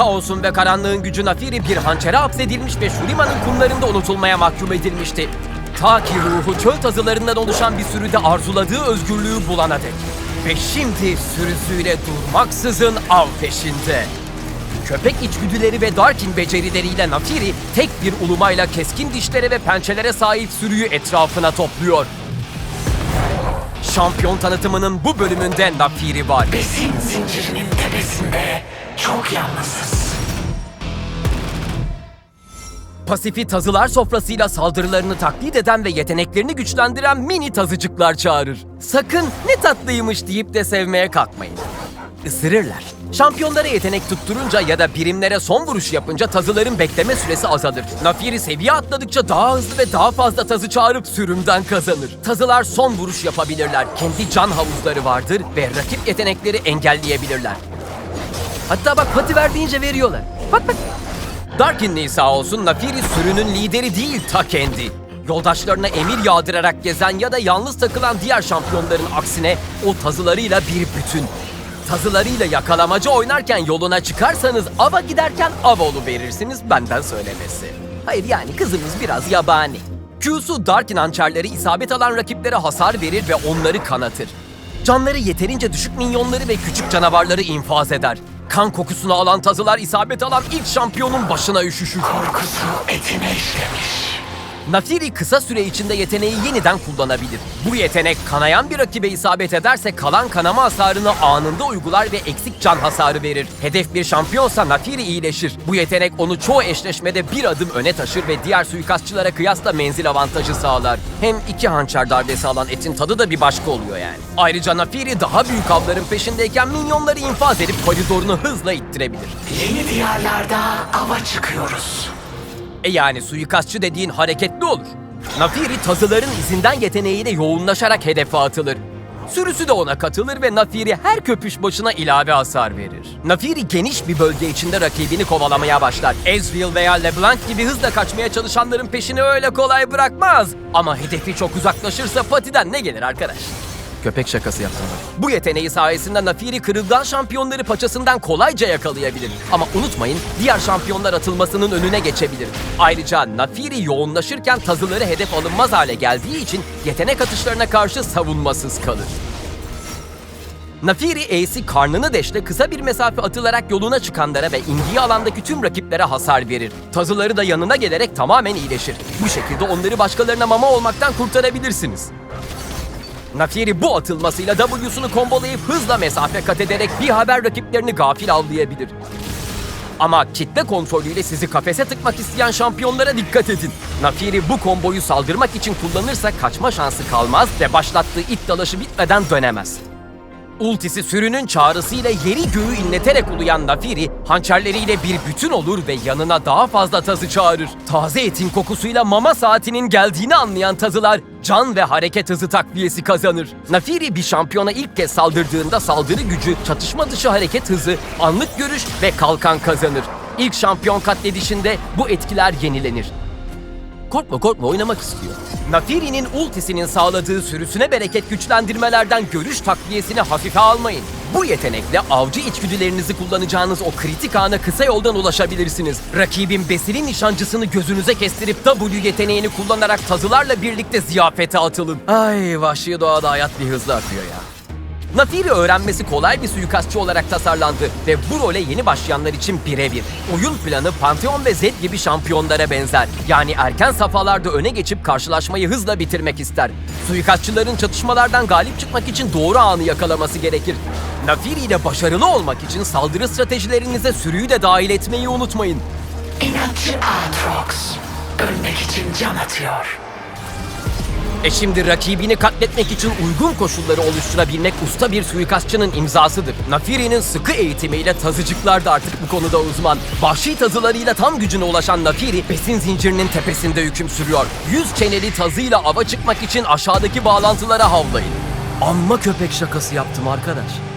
Kaosun ve karanlığın gücü Nafiri bir hançere hapsedilmiş ve Shurima'nın kumlarında unutulmaya mahkum edilmişti. Ta ki ruhu çöl tazılarından oluşan bir sürüde arzuladığı özgürlüğü bulana dek. Ve şimdi sürüsüyle durmaksızın av peşinde. Köpek içgüdüleri ve Darkin becerileriyle Nafiri tek bir ulumayla keskin dişlere ve pençelere sahip sürüyü etrafına topluyor. Şampiyon tanıtımının bu bölümünde Nafiri var. Besin zincirinin tepesinde çok yalnızız. Pasifi tazılar sofrasıyla saldırılarını taklit eden ve yeteneklerini güçlendiren mini tazıcıklar çağırır. Sakın ne tatlıymış deyip de sevmeye kalkmayın. Isırırlar. Şampiyonlara yetenek tutturunca ya da birimlere son vuruş yapınca tazıların bekleme süresi azalır. Nafiri seviye atladıkça daha hızlı ve daha fazla tazı çağırıp sürümden kazanır. Tazılar son vuruş yapabilirler. Kendi can havuzları vardır ve rakip yetenekleri engelleyebilirler. Hatta bak pati ver deyince veriyorlar. Bak bak. Darkin sağ olsun Nafiri sürünün lideri değil ta kendi. Yoldaşlarına emir yağdırarak gezen ya da yalnız takılan diğer şampiyonların aksine o tazılarıyla bir bütün. Tazılarıyla yakalamacı oynarken yoluna çıkarsanız ava giderken av verirsiniz benden söylemesi. Hayır yani kızımız biraz yabani. Q'su Darkin hançerleri isabet alan rakiplere hasar verir ve onları kanatır. Canları yeterince düşük minyonları ve küçük canavarları infaz eder. Kan kokusunu alan tazılar isabet alan ilk şampiyonun başına üşüşür. Korkusu etine işlemiş. Nafiri kısa süre içinde yeteneği yeniden kullanabilir. Bu yetenek kanayan bir rakibe isabet ederse kalan kanama hasarını anında uygular ve eksik can hasarı verir. Hedef bir şampiyonsa Nafiri iyileşir. Bu yetenek onu çoğu eşleşmede bir adım öne taşır ve diğer suikastçılara kıyasla menzil avantajı sağlar. Hem iki hançer darbesi alan etin tadı da bir başka oluyor yani. Ayrıca Nafiri daha büyük avların peşindeyken minyonları infaz edip koridorunu hızla ittirebilir. Yeni diyarlarda ava çıkıyoruz. E yani suikastçı dediğin hareketli olur. Nafiri tazıların izinden yeteneğiyle yoğunlaşarak hedefe atılır. Sürüsü de ona katılır ve Nafiri her köpüş başına ilave hasar verir. Nafiri geniş bir bölge içinde rakibini kovalamaya başlar. Ezreal veya LeBlanc gibi hızla kaçmaya çalışanların peşini öyle kolay bırakmaz. Ama hedefi çok uzaklaşırsa patiden ne gelir arkadaş? Köpek şakası yaptım. Bu yeteneği sayesinde Nafiri kırılgan şampiyonları paçasından kolayca yakalayabilir. Ama unutmayın diğer şampiyonlar atılmasının önüne geçebilir. Ayrıca Nafiri yoğunlaşırken tazıları hedef alınmaz hale geldiği için yetenek atışlarına karşı savunmasız kalır. Nafiri Ace'i karnını deşle kısa bir mesafe atılarak yoluna çıkanlara ve indiği alandaki tüm rakiplere hasar verir. Tazıları da yanına gelerek tamamen iyileşir. Bu şekilde onları başkalarına mama olmaktan kurtarabilirsiniz. Nafiri bu atılmasıyla W'sunu kombolayıp hızla mesafe kat ederek bir haber rakiplerini gafil avlayabilir. Ama kitle kontrolüyle sizi kafese tıkmak isteyen şampiyonlara dikkat edin. Nafiri bu komboyu saldırmak için kullanırsa kaçma şansı kalmaz ve başlattığı it dalaşı bitmeden dönemez. Ultisi sürünün çağrısıyla yeri göğü inleterek uluyan Nafiri, hançerleriyle bir bütün olur ve yanına daha fazla tazı çağırır. Taze etin kokusuyla mama saatinin geldiğini anlayan tazılar, can ve hareket hızı takviyesi kazanır. Nafiri bir şampiyona ilk kez saldırdığında saldırı gücü, çatışma dışı hareket hızı, anlık görüş ve kalkan kazanır. İlk şampiyon katledişinde bu etkiler yenilenir. Korkma korkma oynamak istiyor. Nafiri'nin ultisinin sağladığı sürüsüne bereket güçlendirmelerden görüş takviyesini hafife almayın. Bu yetenekle avcı içgüdülerinizi kullanacağınız o kritik ana kısa yoldan ulaşabilirsiniz. Rakibin besili nişancısını gözünüze kestirip W yeteneğini kullanarak tazılarla birlikte ziyafete atılın. Ay vahşi doğada hayat bir hızlı akıyor ya. Nafiri öğrenmesi kolay bir suikastçı olarak tasarlandı ve bu role yeni başlayanlar için birebir. Oyun planı Pantheon ve Zed gibi şampiyonlara benzer. Yani erken safhalarda öne geçip karşılaşmayı hızla bitirmek ister. Suikastçıların çatışmalardan galip çıkmak için doğru anı yakalaması gerekir. Nafiri ile başarılı olmak için saldırı stratejilerinize sürüyü de dahil etmeyi unutmayın. İnatçı Aatrox. Ölmek için can atıyor. E şimdi rakibini katletmek için uygun koşulları oluşturabilmek usta bir suikastçının imzasıdır. Nafiri'nin sıkı eğitimiyle tazıcıklar da artık bu konuda uzman. Vahşi tazılarıyla tam gücüne ulaşan Nafiri, besin zincirinin tepesinde hüküm sürüyor. Yüz çeneli tazıyla ava çıkmak için aşağıdaki bağlantılara havlayın. Amma köpek şakası yaptım arkadaş.